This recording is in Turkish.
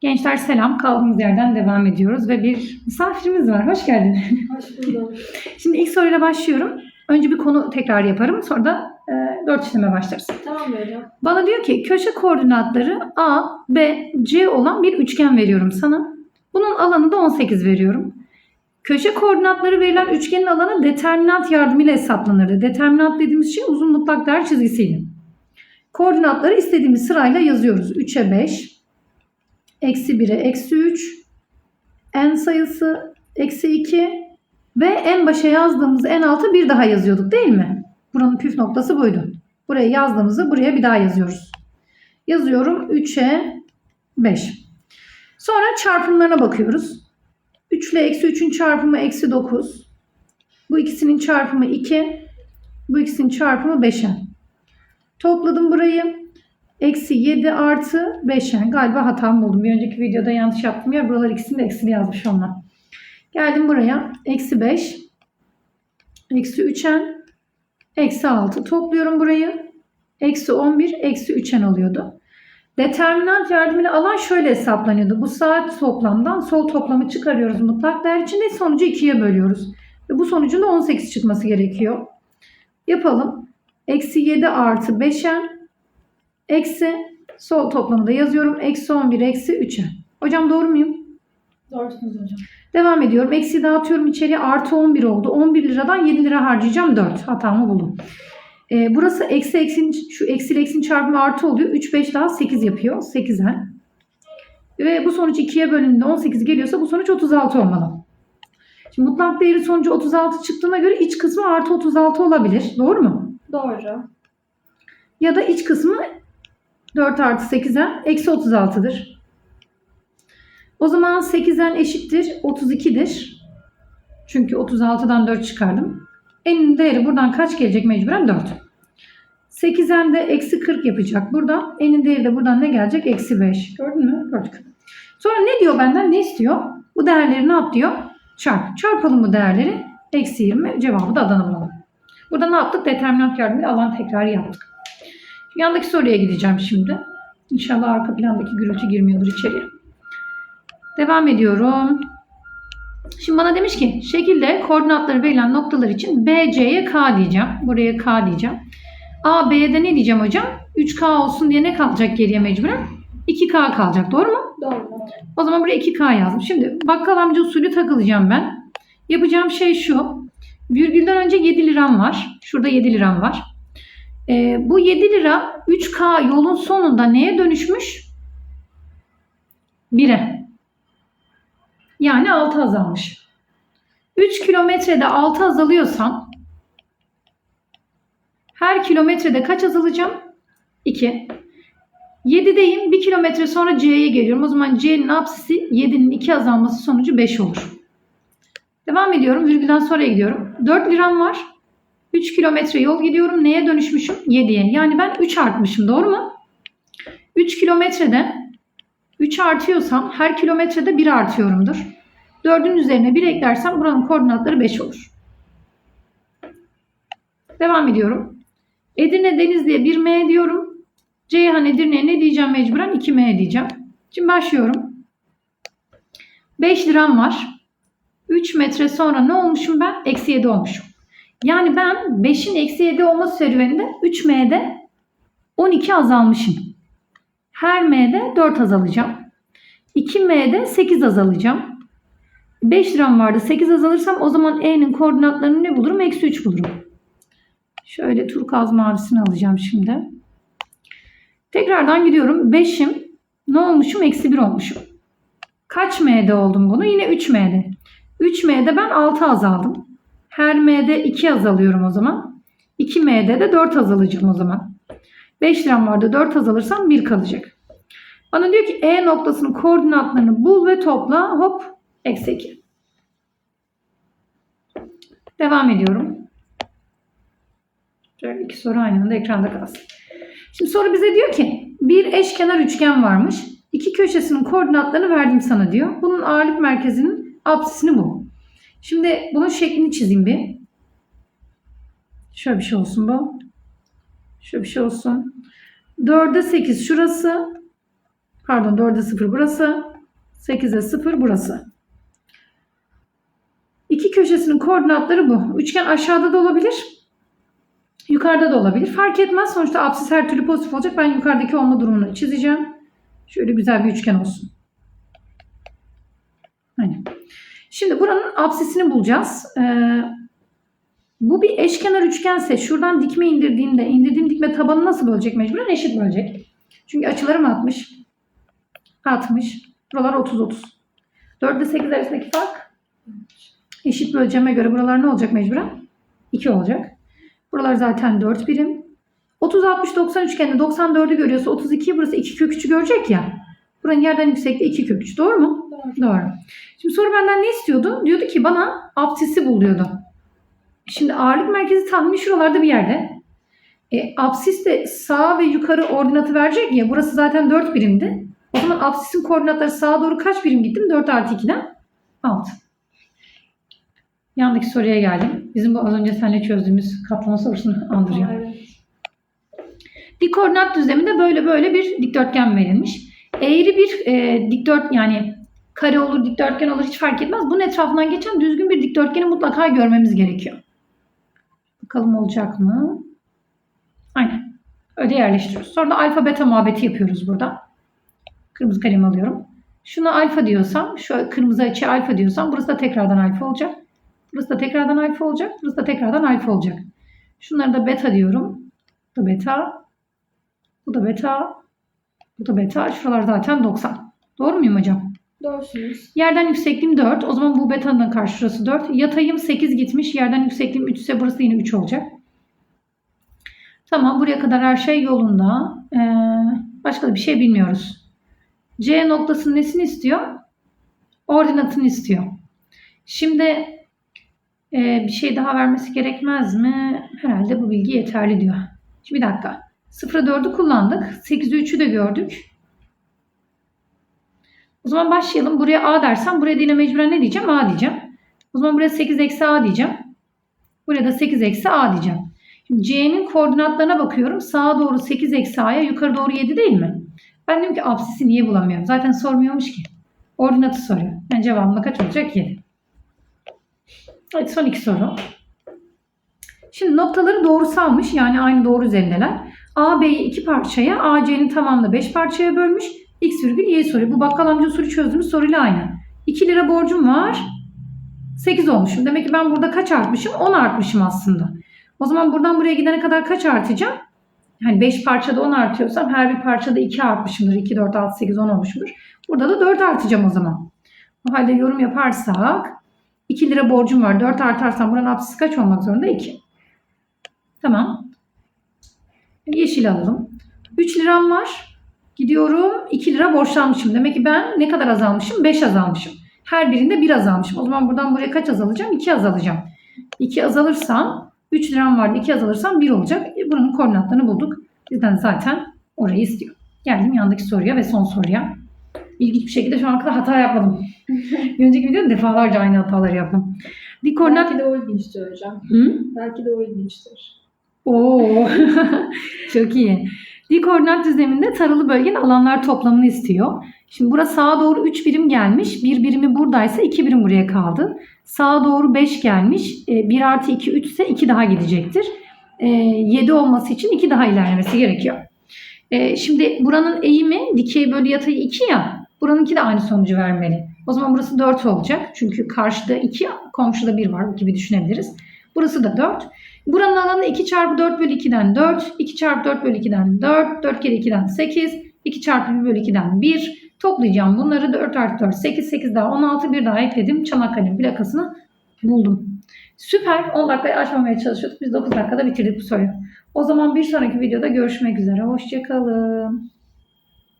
Gençler selam. Kaldığımız yerden devam ediyoruz ve bir misafirimiz var. Hoş geldin. Hoş buldum. Şimdi ilk soruyla başlıyorum. Önce bir konu tekrar yaparım. Sonra da e, dört işleme başlarız. Tamam hocam. Bana diyor ki köşe koordinatları A, B, C olan bir üçgen veriyorum sana. Bunun alanı da 18 veriyorum. Köşe koordinatları verilen üçgenin alanı determinant yardımıyla hesaplanırdı. Determinant dediğimiz şey uzun mutlak değer çizgisiydi. Koordinatları istediğimiz sırayla yazıyoruz. 3'e 5, eksi 1'e eksi 3, n sayısı eksi 2 ve en başa yazdığımız en altı bir daha yazıyorduk değil mi? Buranın püf noktası buydu. Buraya yazdığımızı buraya bir daha yazıyoruz. Yazıyorum 3'e 5. Sonra çarpımlarına bakıyoruz. 3 ile eksi 3'ün çarpımı eksi 9. Bu ikisinin çarpımı 2. Bu ikisinin çarpımı 5'e. Topladım burayı. Eksi 7 artı 5'e. Galiba hatam buldum. Bir önceki videoda yanlış yaptım ya. Buralar ikisini de eksili yazmış olmam. Geldim buraya. Eksi 5. Eksi 3'en. Eksi 6. Topluyorum burayı. Eksi 11. Eksi 3'en oluyordu. Determinant yardımıyla alan şöyle hesaplanıyordu. Bu sağ toplamdan sol toplamı çıkarıyoruz mutlak değer içinde sonucu 2'ye bölüyoruz. Ve bu sonucun da 18 çıkması gerekiyor. Yapalım. Eksi 7 artı 5'en eksi sol toplamı da yazıyorum. Eksi 11 eksi 3'e. Hocam doğru muyum? Doğrusunuz hocam. Devam ediyorum. Eksi dağıtıyorum içeriye. Artı 11 oldu. 11 liradan 7 lira harcayacağım. 4. Hatamı buldum. Ee, burası eksi eksin, şu eksi eksin çarpımı artı oluyor. 3, 5 daha 8 yapıyor. 8'e. Ve bu sonuç 2'ye bölündüğünde 18 geliyorsa bu sonuç 36 olmalı. Şimdi mutlak değeri sonucu 36 çıktığına göre iç kısmı artı 36 olabilir. Doğru mu? Doğru. Ya da iç kısmı 4 artı 8'den eksi 36'dır. O zaman 8'den eşittir 32'dir. Çünkü 36'dan 4 çıkardım. Enin değeri buradan kaç gelecek mecburen? 4. 8'den de eksi 40 yapacak burada. Enin değeri de buradan ne gelecek? Eksi 5. Gördün mü? Gördük. Sonra ne diyor benden? Ne istiyor? Bu değerleri ne yap diyor? Çarp. Çarpalım bu değerleri. Eksi 20. Cevabı da Adana. Burada ne yaptık? Determinant yardımıyla alan tekrarı yaptık. Yandaki soruya gideceğim şimdi. İnşallah arka plandaki gürültü girmiyordur içeriye. Devam ediyorum. Şimdi bana demiş ki şekilde koordinatları verilen noktalar için BC'ye K diyeceğim. Buraya K diyeceğim. A, B'ye de ne diyeceğim hocam? 3K olsun diye ne kalacak geriye mecburen? 2K kalacak. Doğru mu? Doğru. O zaman buraya 2K yazdım. Şimdi bakkal amca usulü takılacağım ben. Yapacağım şey şu. Virgülden önce 7 liram var. Şurada 7 liram var. Ee, bu 7 lira 3K yolun sonunda neye dönüşmüş? 1'e. Yani 6 azalmış. 3 kilometrede 6 azalıyorsam her kilometrede kaç azalacağım? 2. 7'deyim. 1 kilometre sonra C'ye geliyorum. O zaman C'nin apsisi 7'nin 2 azalması sonucu 5 olur. Devam ediyorum. Virgülden sonraya gidiyorum. 4 liram var. 3 kilometre yol gidiyorum. Neye dönüşmüşüm? 7'ye. Yani ben 3 artmışım. Doğru mu? 3 kilometrede 3 artıyorsam her kilometrede 1 artıyorumdur. 4'ün üzerine 1 eklersem buranın koordinatları 5 olur. Devam ediyorum. Edirne Denizli'ye 1M diyorum. Ceyhan Edirne'ye ne diyeceğim mecburen? 2M diyeceğim. Şimdi başlıyorum. 5 liram var. 3 metre sonra ne olmuşum ben? Eksi 7 olmuşum. Yani ben 5'in eksi 7 olması serüveninde 3M'de 12 azalmışım. Her M'de 4 azalacağım. 2M'de 8 azalacağım. 5 liram vardı. 8 azalırsam o zaman E'nin koordinatlarını ne bulurum? Eksi 3 bulurum. Şöyle turkuaz mavisini alacağım şimdi. Tekrardan gidiyorum. 5'im ne olmuşum? Eksi 1 olmuşum. Kaç M'de oldum bunu? Yine 3 M'de. 3 M'de ben 6 azaldım. Her M'de 2 azalıyorum o zaman. 2 M'de de 4 azalacağım o zaman. 5 liram vardı. 4 azalırsam 1 kalacak. Bana diyor ki E noktasının koordinatlarını bul ve topla. Hop. Eksi 2. Devam ediyorum. Şöyle iki soru aynı anda ekranda kalsın. Şimdi soru bize diyor ki bir eşkenar üçgen varmış. İki köşesinin koordinatlarını verdim sana diyor. Bunun ağırlık merkezinin apsisini bul. Şimdi bunun şeklini çizeyim bir. Şöyle bir şey olsun bu. Şöyle bir şey olsun. 4'e 8 şurası. Pardon 4'e 0 burası. 8'e 0 burası. İki köşesinin koordinatları bu. Üçgen aşağıda da olabilir. Yukarıda da olabilir. Fark etmez. Sonuçta apsis her türlü pozitif olacak. Ben yukarıdaki olma durumunu çizeceğim. Şöyle güzel bir üçgen olsun. Aynen. Şimdi buranın apsisini bulacağız. Ee, bu bir eşkenar üçgense şuradan dikme indirdiğimde indirdiğim dikme tabanı nasıl bölecek mecburen? Eşit bölecek. Çünkü açılarım 60. 60. Buralar 30 30. 4 ile 8 arasındaki fark eşit böleceğime göre buralar ne olacak mecburen? 2 olacak. Buralar zaten 4 birim. 30 60 90 üçgende 94'ü görüyorsa 32 burası 2 kök 3'ü görecek ya. Buranın yerden yüksekliği 2 kök 3. Doğru mu? Doğru. Doğru. Şimdi soru benden ne istiyordu? Diyordu ki bana apsisi bul diyordu. Şimdi ağırlık merkezi tahmini şuralarda bir yerde. E, apsis de sağ ve yukarı ordinatı verecek ya. Burası zaten 4 birimdi. O zaman apsisin koordinatları sağa doğru kaç birim gittim? 4 artı 2'den 6. Yandaki soruya geldim. Bizim bu az önce seninle çözdüğümüz katlama sorusunu andırıyor. Bir koordinat düzleminde böyle böyle bir dikdörtgen verilmiş. Eğri bir e, dikdört yani kare olur, dikdörtgen olur hiç fark etmez. Bunun etrafından geçen düzgün bir dikdörtgeni mutlaka görmemiz gerekiyor. Bakalım olacak mı? Aynen. Öyle yerleştiriyoruz. Sonra da alfa beta muhabbeti yapıyoruz burada. Kırmızı kalem alıyorum. Şuna alfa diyorsam, şu kırmızı açıya alfa diyorsam burası da tekrardan alfa olacak. Burası da tekrardan alfa olacak. Burası da tekrardan alfa olacak. Şunları da beta diyorum. Bu da beta. Bu da beta. Bu da beta. Şuralar zaten 90. Doğru muyum hocam? Doğrusunuz. Yerden yüksekliğim 4. O zaman bu betanın karşı şurası 4. Yatayım 8 gitmiş. Yerden yüksekliğim 3 ise burası yine 3 olacak. Tamam buraya kadar her şey yolunda. Ee, başka da bir şey bilmiyoruz. C noktasının nesini istiyor? Ordinatını istiyor. Şimdi e, bir şey daha vermesi gerekmez mi? Herhalde bu bilgi yeterli diyor. Şimdi bir dakika. 0'a 4'ü kullandık. 8'i 3'ü de gördük. O zaman başlayalım. Buraya A dersem buraya da yine mecburen ne diyeceğim? A diyeceğim. O zaman buraya 8 eksi A diyeceğim. Buraya da 8 eksi A diyeceğim. Şimdi C'nin koordinatlarına bakıyorum. Sağa doğru 8 eksi A'ya yukarı doğru 7 değil mi? Ben diyorum ki absisi niye bulamıyorum? Zaten sormuyormuş ki. Ordinatı soruyor. Yani cevabında kaç olacak? 7. Evet son iki soru. Şimdi noktaları doğrusalmış. Yani aynı doğru üzerindeler. A, B'yi iki parçaya, A, C'nin tamamını 5 parçaya bölmüş. X virgül Y soruyor. Bu bakkal amca usulü çözdüğümüz soruyla aynı. 2 lira borcum var. 8 olmuşum. Demek ki ben burada kaç artmışım? 10 artmışım aslında. O zaman buradan buraya gidene kadar kaç artacağım? Hani 5 parçada 10 artıyorsam her bir parçada 2 artmışımdır. 2, 4, 6, 8, 10 olmuşumdur. Burada da 4 artacağım o zaman. O halde yorum yaparsak 2 lira borcum var. 4 artarsam buranın apsisi kaç olmak zorunda? 2. Tamam. Yeşil alalım. 3 liram var. Gidiyorum 2 lira borçlanmışım. Demek ki ben ne kadar azalmışım? 5 azalmışım. Her birinde 1 azalmışım. O zaman buradan buraya kaç azalacağım? 2 azalacağım. 2 azalırsam 3 liram vardı. 2 azalırsam 1 olacak. E, buranın koordinatlarını bulduk. Bizden zaten orayı istiyor. Geldim yandaki soruya ve son soruya. İlginç bir şekilde şu ana kadar hata yapmadım. Bir önceki videoda defalarca aynı hataları yaptım. Dik koordinat... Belki de o ilginçtir hocam. Hı? Belki de o ilginçtir. Oo, çok iyi. Dik koordinat düzleminde taralı bölgenin alanlar toplamını istiyor. Şimdi burası sağa doğru 3 birim gelmiş. Bir birimi buradaysa 2 birim buraya kaldı. Sağa doğru 5 gelmiş. 1 artı 2 3 ise 2 daha gidecektir. 7 olması için 2 daha ilerlemesi gerekiyor. E, Şimdi buranın eğimi dikey bölü yatayı 2 ya. Buranınki de aynı sonucu vermeli. O zaman burası 4 olacak. Çünkü karşıda 2, komşuda 1 var gibi düşünebiliriz. Burası da 4. Buranın alanı 2 çarpı 4 bölü 2'den 4. 2 çarpı 4 bölü 2'den 4. 4 kere 2'den 8. 2 çarpı 1 bölü 2'den 1. Toplayacağım bunları 4 artı 4 8. 8 daha 16 bir daha ekledim. Çanakkale'nin plakasını buldum. Süper. 10 dakikayı aşmamaya çalışıyorduk. Biz 9 dakikada bitirdik bu soruyu. O zaman bir sonraki videoda görüşmek üzere. Hoşçakalın.